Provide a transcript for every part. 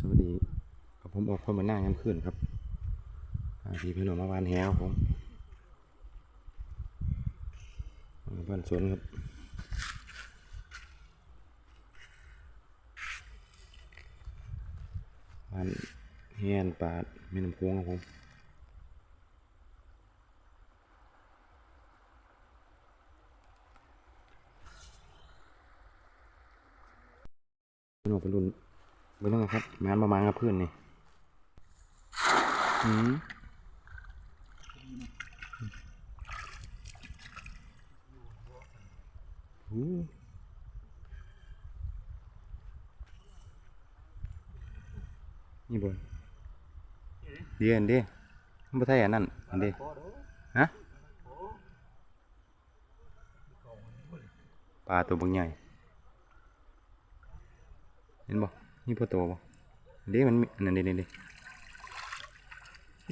สวัสดีครับผมออกคนมาหน้าย้ำขึ้นครับอาพี่พี่น้องมาวานแหวผมบ้านสวนครับบ้านแฮนปาดแม่น้ำโค้งครับผมพี่น้องเป็นรุ่น เบิ่งนะครับมานประมาณกับเพื่อนนี่อืมหูนี่บนเดียนเดีมันบ่ใช่อันนั้นอันเดีฮะปลาตัวบางใหญ่เห็นบ่ นี่พอโตบ่เดีมันมีอันนั้นเดีเดีเดี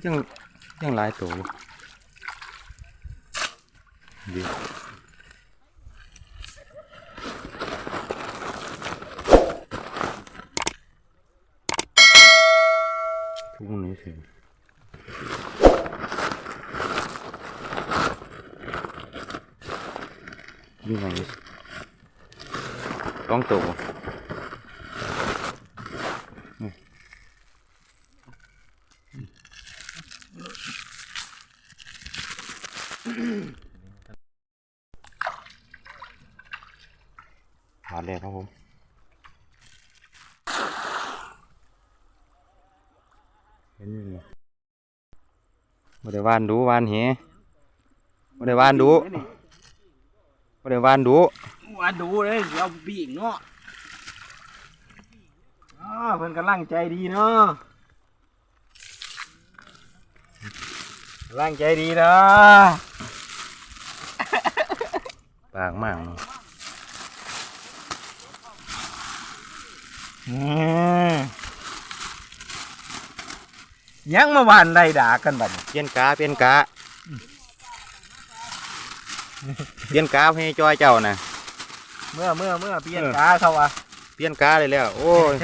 ยังยังหลายตัวบ่เดีทุกคนนี้สิยังไงต้องตัว ผ่านเลยครับผมเห็นอยู่นี่บ่ได้วานดูวานเหบ่ได้วานดูบ่ได้วานดูว่าดูเลยเดี๋ยวบีกเนาะอ๋อเพิ่นกำลังใจดีเนาะกำลังใจดีเนาะปากมากเนาะ อืม ยังมาหวานได้ด่ากันบัดนี้เปลี่ยนกาเปลี่ยนกาเปลี่ยนกาให้จอยเจ้าน่ะ เมื่อเมื่อเมื่อเปลี่ยนเออกาเขาอะเปลี่ยนกาเลยแล้ว โอ้ย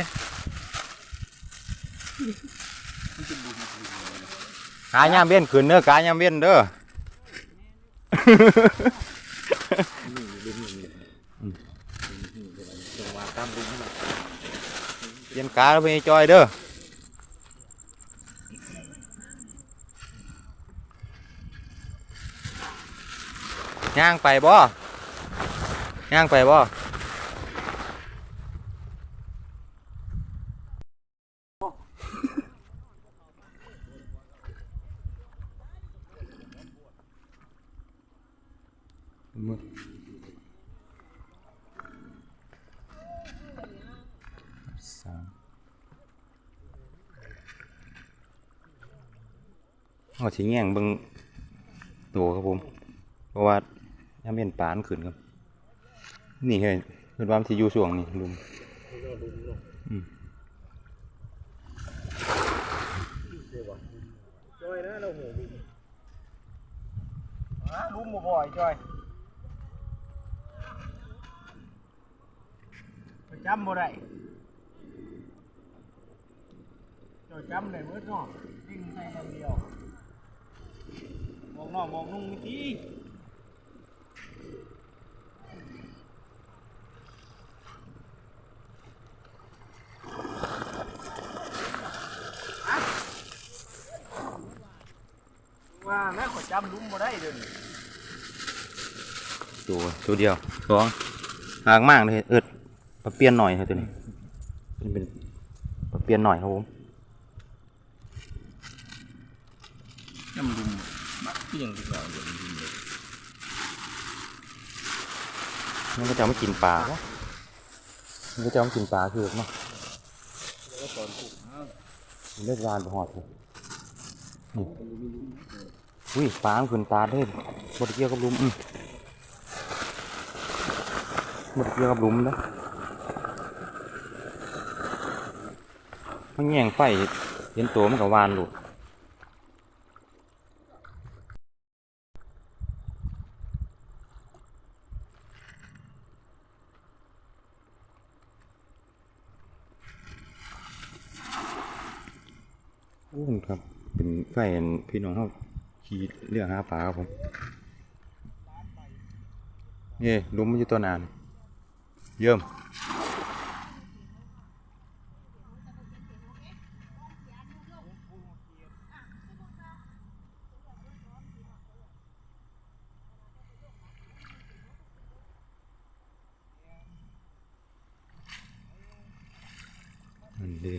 กายามเบี้ยนขึ้นเด้อกายามเบี้ยนเด้อ เปลี่ยนกาแล้วไปจอยเด้อย่างไปบ่ย่างไปบ่มืดสาม เอาสิแง่งเบิ่งตัวครับผม เพราะว่าย่าเป็นปานขึ้นครับ นี่เฮ้ยคือว่ามันสิอยู่ช่วงนี้ลุมอืมจอยนะเราโหบินอ่าลุ้มบ่บ่อยจอยไปจำบ่ได้จอยจำได้เบิดเนาะวิ่งใส่คนเดียว มองน้องมองนุ่งทีว่าแม่ขอยจำลุ้มบ่ได้เดี๋ยวนี้ตัวตัวเดียวสองห่างมากเลยเอิดปะเปลี่ยนหน่อยครับตัวนี้มันเป็นปะเปลี่ยนหน่อยครับผม จำลุ้มบักเพียงดีกว่าเดี๋ยวลุ้มเลย มันก็จะไม่กินปลา มันก็จะไม่กินปลาคือเนาะแล้วตอนปลูกอ้าวมันเลือดรานไปหอดเลยนี่อุ้ยปลาขึ้นตาเด้บดเกี่ยวกับลุมอืมบดเกี่ยวกับลุมนะมันแย่งไฟเห็นตัวมันกับวานหลุด โอ้ครับ เป็นไฟอันพี่น้องเขาขี่เรือหาปลาครับผมนี่ลุมมันอยู่ตัวนานเยิ่มมันดี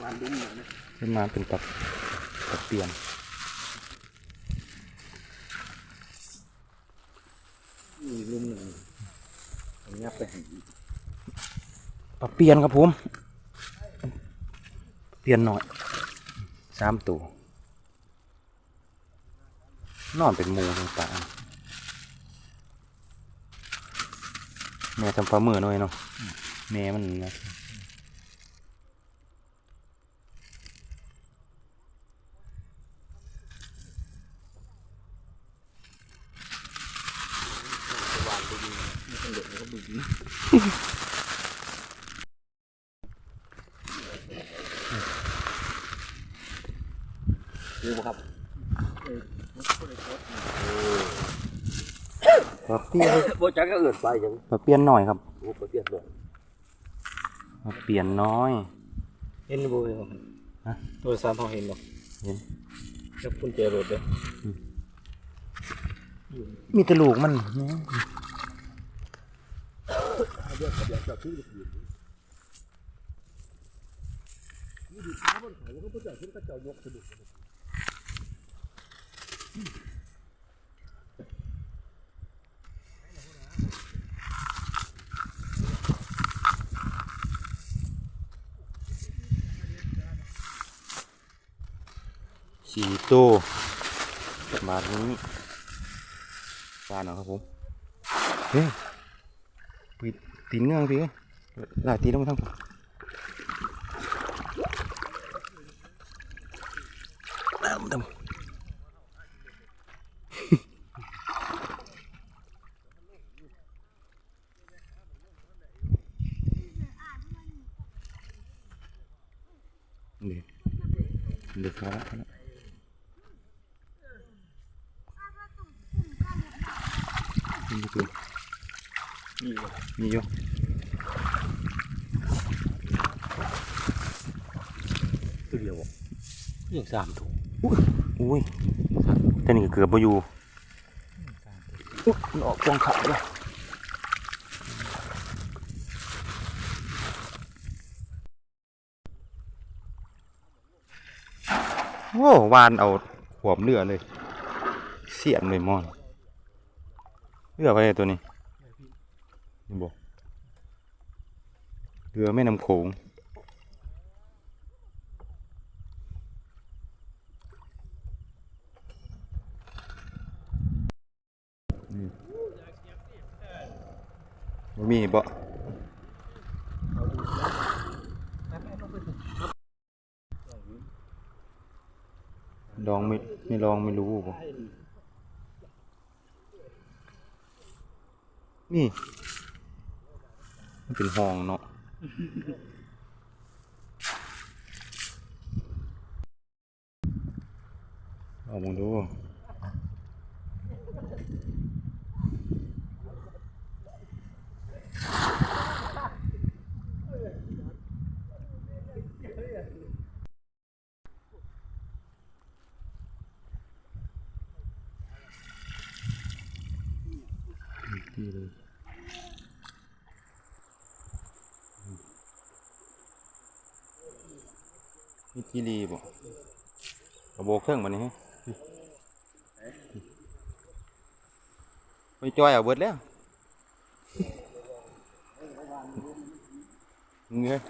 หวานดุ้มเลยนะขึ้นมาเป็นตับ ตับเปลี่ยนมีลุ่มหนึ่งอันนี้ไปให้ปรับเปลี่ยนครับผมเปลี่ยนหน่อยสามตัวนอนเป็นหมูต่างๆแม่ทำฟ้ามือหน่อยเนาะแม่มันนะ หวานดุ้ม ไม่ต้องเด็ดแล้วก็บึ้งดูบ่ครับปรับเปลี่ยนโบจักก็เอื่นไปจังปรับเปลี่ยนหน่อยครับโอ้เปลี่ยนเลยปรับเปลี่ยนน้อย เห็นบ่เห็นฮะโทรศัพท์เขาเห็นบ่เห็นกับกุญแจรถเด้อมีแตะลูกมัน เนี่ยสี่ตัวบาทนี้บาทเนาะครับผมเฮ้ ยไปตีนเงื้องพี่หลายตีแล้วมาทั้งผมน้ำดำเดี๋ยวเดี๋ยวพอแล้วพอแล้วมีอยู่นี่บ่ มีอยู่ตัวเดียวบ่ยังสามถุงอุ้ยแต่นี่ก็เกือบไปอยู่อุ๊ยมันออกกองขาเลยโอ้วานเอาขวบเรือเลย เสียนเลยมอนเรือไปเลยตัวนี้ นี่บอกเรือแม่น้ำโขงบ่มีบ่ลองไม่ไม่ลองไม่รู้บ่นี่ มันเป็นห้องเนาะเอามึงดูที่เลย มีทีรีบ่กระโบกเครื่องมันนี่ฮะไปจอยเอาเบิดแล้วเงี้ย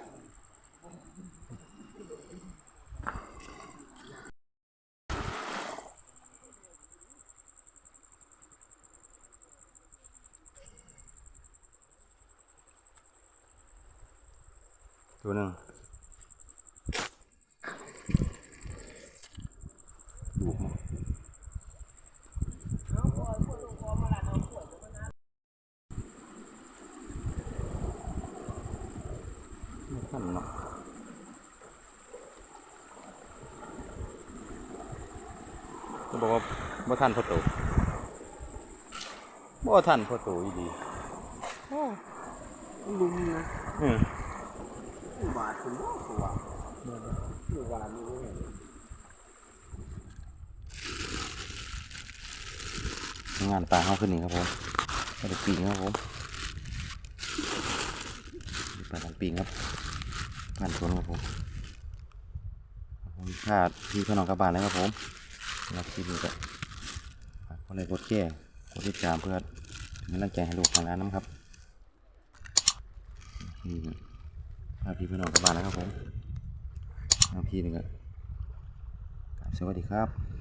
ดูมาไม่ทันเนาะก็บอกว่าบ่ทันพ่อโตบ่ทันพ่อโตอีดีลุมนะอืมผู้บาดคุณว่าตัวผู้บาดนี่เห็น งานปลาเฮาขึ้นนี่ครับผมปลาดุกปีครับผมปลาดุกปีกครับงานสวนครับผมครับผมถ้าพี่พี่น้องกลับานแล้วครับผมรับคลิปนี้ก็ฝากกดไลค์กดแชร์กดติดตามเพื่อเป็นกำลังใจให้ลูกของร้านน้ำครับอืมพาพี่พี่น้องกลับานแล้วครับผมเอาพี่หนึ่งก็สวัสดีครับ